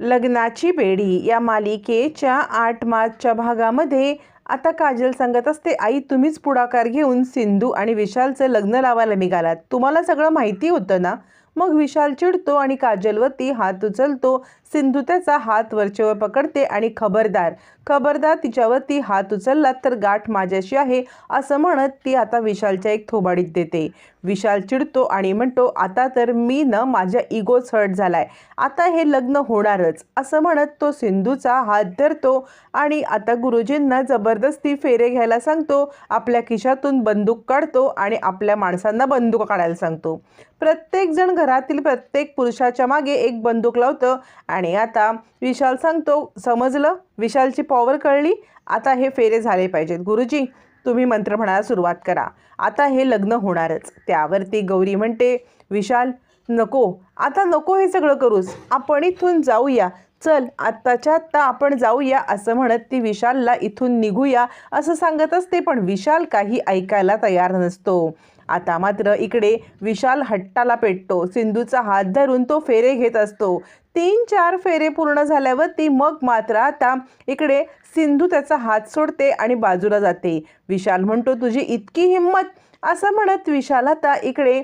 लग्नाची बेडी या मालिकेच्या आठ मार्चच्या भागामध्ये आता काजल सांगत असते आई तुम्हीच पुढाकार घेऊन सिंधू आणि विशालचं लग्न लावायला निघालात. तुम्हाला सगळं माहिती होतं ना? मग विशाल चिडतो आणि काजलवरती हात उचलतो. सिंधू त्याचा हात वरचेवर पकडते आणि खबरदार. खबरदार तिच्यावरती हात उचलला तर गाठ माझ्याशी आहे असं म्हणत ती आता विशालच्या एक थोबाडीत देते. विशाल चिडतो आणि म्हणतो आता तर मी न माझ्या इगोच हर्ट झालाय. आता हे लग्न होणारच. असं म्हणत तो सिंधूचा हात धरतो आणि आता गुरुजींना जबरदस्ती फेरे घ्यायला सांगतो आपल्या खिशातून बंदूक काढतो आणि आपल्या माणसांना बंदूक काढायला सांगतो. प्रत्येकजण घरातील प्रत्येक पुरुषाच्या मागे एक बंदूक लावतं आणि आता विशाल सांगतो समजलं? विशालची पॉवर कळली? आता हे फेरे झाले पाहिजेत. गुरुजी तुम्ही मंत्र म्हणायला सुरुवात करा. आता हे लग्न होणारच. त्यावरती गौरी म्हणते विशाल नको. आता नको हे सगळं करूस. आपण इथून जाऊया. चल आत्ताच्या आत्ता आपण जाऊया असं म्हणत ती विशालला इथून निघूया असं सांगत असते पण विशाल काही ऐकायला तयार नसतो. आता मात्र इकडे विशाल हट्टाला पेटतो. सिंधूचा हात धरून तो फेरे घेत असतो. तीन चार फेरे पूर्ण झाल्यावर ती मग मात्र आता इकडे सिंधू त्याचा हात सोडते आणि बाजूला जाते. विशाल म्हणतो तुझी इतकी हिंमत. असं म्हणत विशाल आता इकडे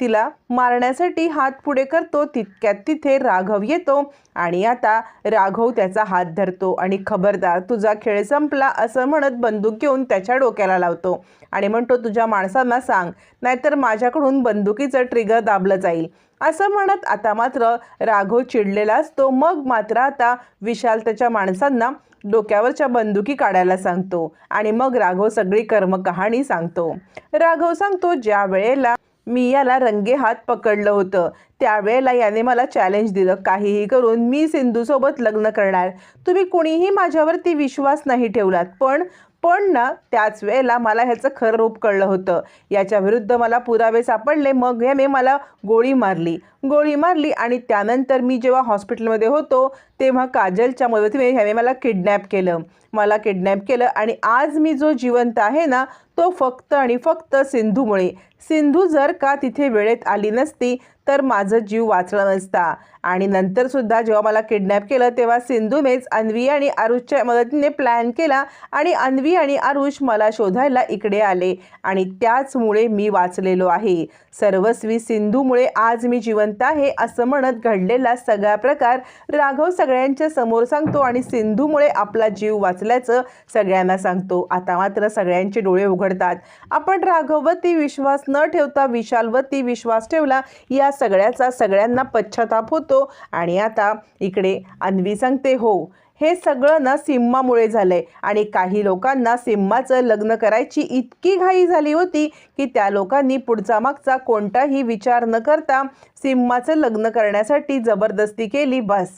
तिला मारण्यासाठी हात पुढे करतो तितक्यात तिथे राघव येतो आणि आता राघव त्याचा हात धरतो आणि खबरदार तुझा खेळ संपला असं म्हणत बंदूक घेऊन त्याच्या डोक्याला लावतो आणि म्हणतो तुझ्या माणसांना सांग नाहीतर माझ्याकडून बंदुकीचं ट्रिगर दाबलं जाईल. असं म्हणत आता मात्र राघव चिडलेला असतो. मग मात्र आता विशाल त्याच्या माणसांना डोक्यावरच्या बंदुकी काढायला सांगतो आणि मग राघव सगळी कर्मकहाणी सांगतो. राघव सांगतो ज्या वेळेला मी याला रंगे हात पकडलं होतं. त्यावेळेला याने मला चॅलेंज दिलं. काहीही करून मी सिंधूसोबत लग्न करणार. तुम्ही कुणीही माझ्यावरती विश्वास नाही ठेवलात. पण पण ना त्याच वेळेला मला ह्याचं खरं रूप कळलं होतं. याच्या विरुद्ध मला पुरावे सापडले. मग याने मला गोळी मारली. गोळी मारली आणि त्यानंतर मी जेव्हा हॉस्पिटलमध्ये होतो तेव्हा काजलच्या मदतीने ह्याने मला किडनॅप केलं. मला किडनॅप केलं आणि आज मी जो जिवंत आहे ना तो फक्त आणि फक्त सिंधूमुळे. सिंधू जर का तिथे वेळेत आली नसती तर माझं जीव वाचला नसता. आणि नंतरसुद्धा जेव्हा मला किडनॅप केलं तेव्हा सिंधूनेच अन्वी आणि आरुषच्या मदतीने प्लॅन केला आणि अन्वी आणि आरुष मला शोधायला इकडे आले. आणि त्याचमुळे मी वाचलेलो आहे. सर्वस्वी सिंधूमुळे आज मी जिवंत आहे असं म्हणत घडलेला सगळा प्रकार राघव सगळ्यांच्या समोर सांगतो आणि सिंधूमुळे आपला जीव वाचल्याचं सगळ्यांना सांगतो. आता मात्र सगळ्यांचे डोळे उघडतात. आपण राघववरती विश्वास न ठेवता विशालवरती विश्वास ठेवला या सगळ्याचा सगळ्यांना पश्चाताप होतो आणि आता इकडे अन्वी सांगते हो हे सगळं ना सिम्मामुळे झालंय आणि काही लोकांना सिम्माचं लग्न करायची इतकी घाई झाली होती की त्या लोकांनी पुढचा मागचा कोणताही विचार न करता सिम्माचं लग्न करण्यासाठी जबरदस्ती केली बस.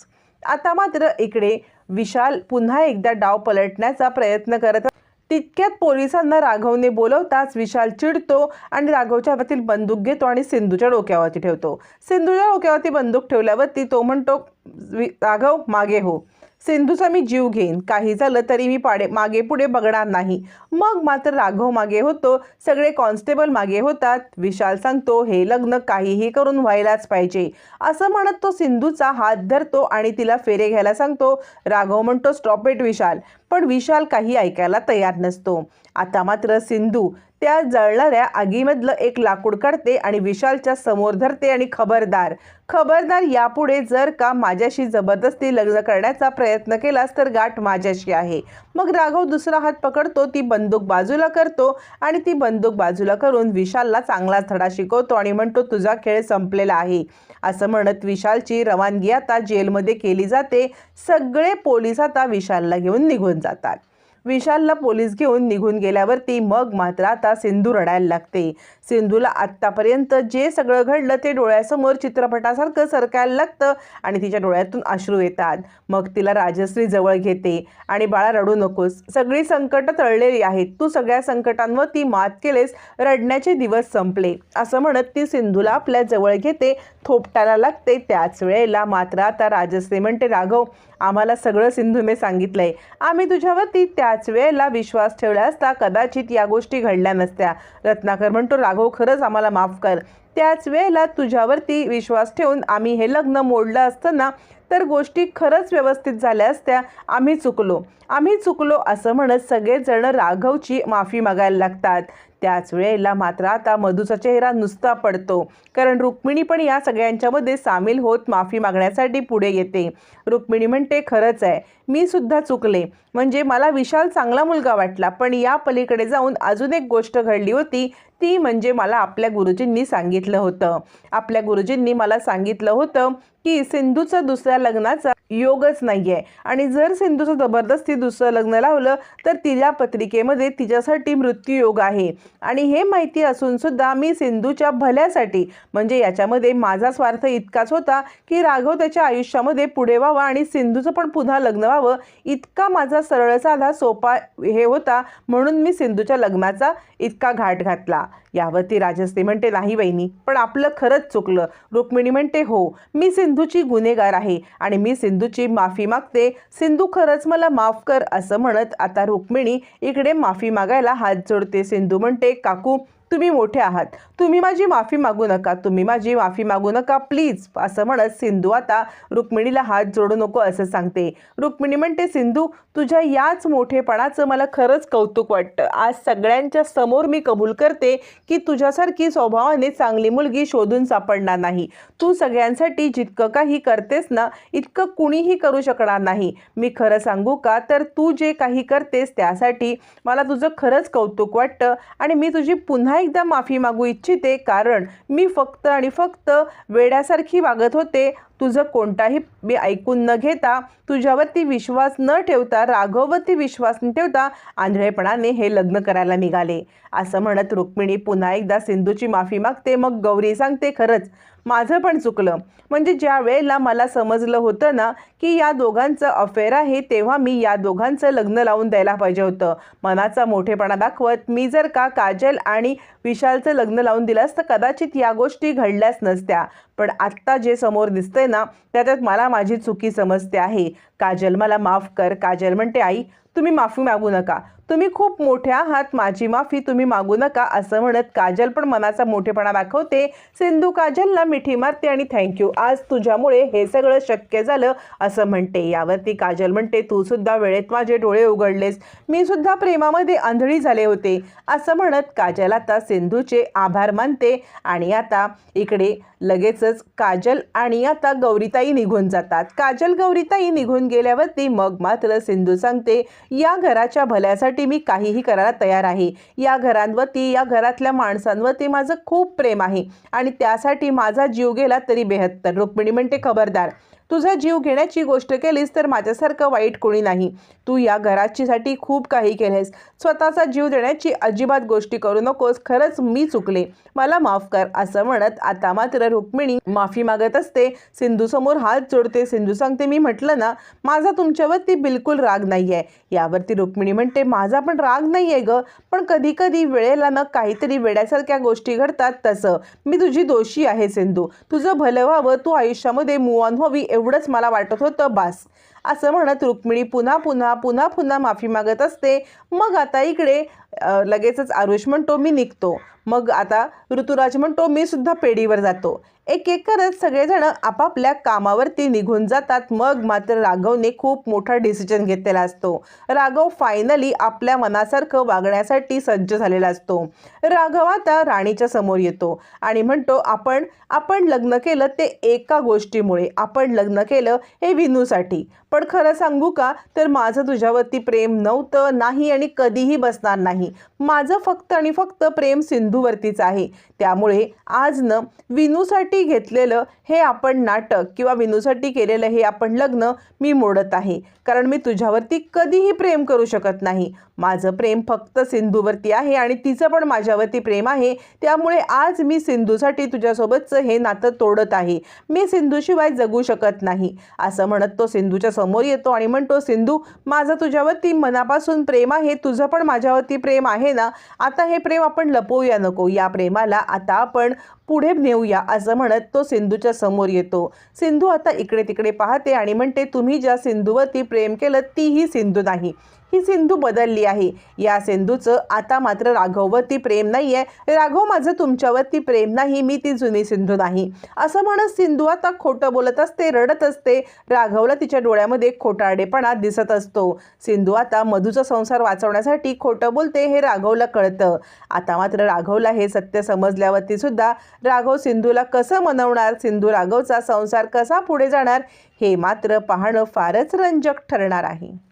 आता मात्र इकडे विशाल पुन्हा एकदा डाव पलटण्याचा प्रयत्न करत तितक्यात पोलिसांना राघवने बोलवताच विशाल चिडतो आणि राघवच्या हातातील बंदूक घेतो आणि सिंधूच्या डोक्यावरती ठेवतो. सिंधूच्या डोक्यावरती बंदूक ठेवल्यावरती तो म्हणतो "वि- राघव मागे हो. सिंधूचा मी जीव घेईन. काही झालं तरी मी पाडे मागे पुढे बघणार नाही. मग मात्र राघव मागे होतो. सगळे कॉन्स्टेबल मागे होतात. विशाल सांगतो हे लग्न काहीही करून व्हायलाच पाहिजे. असं म्हणत तो सिंधूचा हात धरतो आणि तिला फेरे घ्यायला सांगतो. राघव म्हणतो स्टॉप इट विशाल. पण विशाल काही ऐकायला तयार नसतो. आता मात्र सिंधू त्या जळणाऱ्या आगीमधलं एक लाकूड काढते आणि विशालच्या समोर धरते आणि खबरदार खबरदार यापुढे जर का माझ्याशी जबरदस्ती लग्न करण्याचा प्रयत्न केलास तर गाठ माझ्याशी आहे. मग राघव दुसरा हात पकडतो ती बंदूक बाजूला करतो आणि ती बंदूक बाजूला करून विशालला चांगलाच धडा शिकवतो आणि म्हणतो तुझा खेळ संपलेला आहे. असं म्हणत विशालची रवानगी आता जेलमध्ये केली जाते. सगळे पोलीस आता विशालला घेऊन निघून जातात. विशालला पोलीस घेऊन निघून गेल्यावरती मग मात्र आता सिंधू रडायला लागते. सिंधूला आत्तापर्यंत जे सगळं घडलं ते डोळ्यासमोर चित्रपटासारखं सरकायला लागतं आणि तिच्या डोळ्यातून अश्रू येतात. मग तिला राजश्री जवळ घेते आणि बाळा रडू नकोस. सगळी संकटं तळलेली आहेत. तू सगळ्या संकटांवर ती मात केलेस. रडण्याचे दिवस संपले. असं म्हणत ती सिंधूला आपल्या जवळ घेते थोपटायला लागते. त्याच वेळेला मात्र आता राजश्री म्हणते राघव आम्हाला सगळं सिंधूने सांगितलंय. आम्ही तुझ्यावरती त्याच वेळेला विश्वास ठेवला असता कदाचित या गोष्टी घडल्या नसत्या. रत्नाकर म्हणतो राघव खरंच आम्हाला माफ कर. त्याच वेळेला तुझ्यावरती विश्वास ठेवून आम्ही हे लग्न मोडलं असतं ना तर गोष्टी खरंच व्यवस्थित झाल्या असत्या. आम्ही चुकलो. आम्ही चुकलो असं म्हणत सगळेजण राघवची माफी मागायला लागतात. त्याच वेळेला मात्र आता मधूचा चेहरा नुसता पडतो. कारण रुक्मिणी पण या सगळ्यांच्यामध्ये सामील होत माफी मागण्यासाठी पुढे येते. रुक्मिणी म्हणते खरंच आहे. मी सुद्धा चुकले. म्हणजे मला विशाल चांगला मुलगा वाटला. पण या पलीकडे जाऊन अजून एक गोष्ट घडली होती. ती म्हणजे मला आपल्या गुरुजींनी सांगितलं होतं. आपल्या गुरुजींनी मला सांगितलं होतं की सिंधूचं दुसऱ्या लग्नाचा योगच नाही आहे आणि जर सिंधूचं जबरदस्ती दुसरं लग्न लावलं तर तिच्या पत्रिकेमध्ये तिच्यासाठी मृत्यूयोग आहे. आणि हे माहिती असून सुद्धा मी सिंधूच्या भल्यासाठी म्हणजे याच्यामध्ये माझा स्वार्थ इतकाच होता की राघव त्याच्या आयुष्यामध्ये पुढे व्हावा आणि सिंधूचं पण पुन्हा लग्न व्हावं इतका माझा सरळ साधा सोपा हे होता म्हणून मी सिंधूच्या लग्नाचा इतका घाट घातला. यावरती राजश्री म्हणते नाही वहिनी पण आपलं खरंच चुकलं. रुक्मिणी म्हणते हो मी सिंधूची गुन्हेगार आहे आणि मी सिंधूची माफी मागते. सिंधू खरंच मला माफ कर असं म्हणत आता रुक्मिणी इकडे माफी मागायला हात जोडते. सिंधू म्हणते काकू तुम्ही मोठे आहात. तुम्ही माझी माफी मागू नका. तुम्ही माझी माफी मागू नका प्लीज असं म्हणत सिंधू आता रुक्मिणीला हात जोडू नको असं सांगते. रुक्मिणी म्हणते सिंधू तुझ्या याच मोठेपणाचं मला खरंच कौतुक वाटतं. आज सगळ्यांच्या समोर मी कबूल करते की तुझ्यासारखी स्वभावाने चांगली मुलगी शोधून सापडणार नाही. तू सगळ्यांसाठी जितकं काही करतेस ना इतकं कुणीही करू शकणार नाही. मी खरं सांगू का? तर तू जे काही करतेस त्यासाठी मला तुझं खरंच कौतुक वाटतं आणि मी तुझी पुन्हा एकदा माफी मागू इच्छिते कारण मी फक्त आणि फक्त वेड्यासारखी वागत होते. तुझं कोणताही मी ऐकून न घेता तुझ्यावरती विश्वास न ठेवता राघववरती विश्वास न ठेवता आंधळेपणाने हे लग्न करायला निघाले. असं म्हणत रुक्मिणी पुन्हा एकदा सिंधूची माफी मागते मग गौरी सांगते खरंच माझं पण चुकलं. म्हणजे ज्या वेळेला मला समजलं होतं ना की या दोघांचं अफेअर आहे तेव्हा मी या दोघांचं लग्न लावून द्यायला पाहिजे होतं. मनाचा मोठेपणा दाखवत मी जर का काजल आणि विशालचं लग्न लावून दिलं असतं कदाचित या गोष्टी घडल्याच नसत्या. पण आत्ता जे समोर दिसतंय ना त्याच्यात मला माझी चुकी समजते आहे. काजल मला माफ कर. काजल म्हणते आई तुम्ही माफी मागू नका. तुम्ही खूप मोठे आहात माझी माफी तुम्ही मागू नका असं म्हणत काजल पण मनाचा मोठेपणा दाखवते. सिंधू काजलला मिठी मारते आणि थँक्यू आज तुझ्यामुळे हे सगळं शक्य झालं असं म्हणते. यावरती काजल म्हणते तू सुद्धा वेळेत माझे डोळे उघडलेस. मी सुद्धा प्रेमामध्ये आंधळी झाले होते. असं म्हणत काजल आता सिंधूचे आभार मानते आणि आता इकडे लगेचच काजल आणि आता गौरीताई निघून जातात. काजल गौरीताई निघून गेल्यावरती मग मात्र सिंधू सांगते या घराच्या भल्यासाठी मी काहीही करायला तयार आहे. या घरांवरती या घरातल्या माणसांवरती माझं खूप प्रेम आहे. आणि त्यासाठी माझा जीव गेला तरी बेहत्तर. रुक्मिणी म्हणते खबरदार तुझा जीव घेण्याची गोष्ट केलीस तर माझ्यासारखं वाईट कोणी नाही. तू या घराचीसाठी खूप काही केलेस स्वतःचा जीव देण्याची अजिबात गोष्टी करू नकोस. खरंच मी चुकले. मला माफ कर असं म्हणत आता मात्र रुक्मिणी माफी मागत असते. सिंधूसमोर हात जोडते. सिंधू सांगते मी म्हटलं ना माझा तुमच्यावरती बिलकुल राग नाही आहे यावरती रुक्मिणी म्हणते माझा पण राग नाही आहे ग. पण कधी कधी वेळेला ना काहीतरी वेड्यासारख्या गोष्टी घडतात तसं. मी तुझी दोषी आहे सिंधू. तुझं भलं व्हावं. तू आयुष्यामध्ये मूव ऑन व्हावी एवढंच मला वाटत होतं बास. असं म्हणत रुक्मिणी पुन्हा पुन्हा पुन्हा पुन्हा माफी मागत असते. मग आता इकडे लगेचच आरुष म्हणतो मी निघतो. मग आता ऋतुराज म्हणतो मी सुद्धा पेढीवर जातो. एक एक करत सगळेजण आपापल्या कामावरती निघून जातात. मग मात्र राघवने खूप मोठा डिसिजन घेतलेला असतो. राघव फायनली आपल्या मनासारखं वागण्यासाठी सज्ज झालेला असतो. राघव आता राणीच्या समोर येतो आणि म्हणतो आपण आपण लग्न केलं ते एका गोष्टीमुळे. आपण लग्न केलं हे विनूसाठी. पण खरं सांगू का? तर माझं तुझ्यावरती प्रेम नव्हतं नाही आणि कधीही बसणार नाही. माझं फक्त आणि फक्त प्रेम सिंधू सिंधूवरतीच आहे. त्यामुळे आजनं विनूसाठी घेतलेलं हे आपण नाटक किंवा विनूसाठी केलेलं हे आपण लग्न मी मोडत आहे. कारण मी तुझ्यावरती कधीही प्रेम करू शकत नाही. माझं प्रेम फक्त सिंधूवरती आहे आणि तिचं पण माझ्यावरती प्रेम आहे. त्यामुळे आज मी सिंधूसाठी तुझ्यासोबतचं हे नातं तोडत आहे. मी सिंधूशिवाय जगू शकत नाही. असं म्हणत तो सिंधूच्या समोर येतो आणि म्हणतो सिंधू माझं तुझ्यावरती मनापासून प्रेम आहे. तुझं पण माझ्यावरती प्रेम आहे ना? आता हे प्रेम आपण लपवूया नको या प्रेमाला आता आपण पुढे नेऊया असं म्हणत तो सिंधूच्या समोर येतो. सिंधू आता इकडे तिकडे पाहते आणि म्हणते तुम्ही ज्या सिंधूवरती प्रेम केलं तीही सिंधू नाही. ही सिंधू बदलली आहे. या सिंधूचं आता मात्र राघववरती प्रेम नाही आहे राघव माझं तुमच्यावरती प्रेम नाही मी ती जुनी सिंधू नाही. असं म्हणत सिंधू आता खोटं बोलत असते रडत असते. राघवला तिच्या डोळ्यामध्ये खोटारडेपणा दिसत असतो. सिंधू आता मधूचा संसार वाचवण्यासाठी खोटं बोलते हे राघवला कळतं. आता मात्र राघवला हे सत्य समजल्यावरती सुद्धा राघव सिंधूला कसं मनवणार? सिंधू राघवचा संसार कसा पुढे जाणार? हे मात्र पाहणं फारच रंजक ठरणार आहे.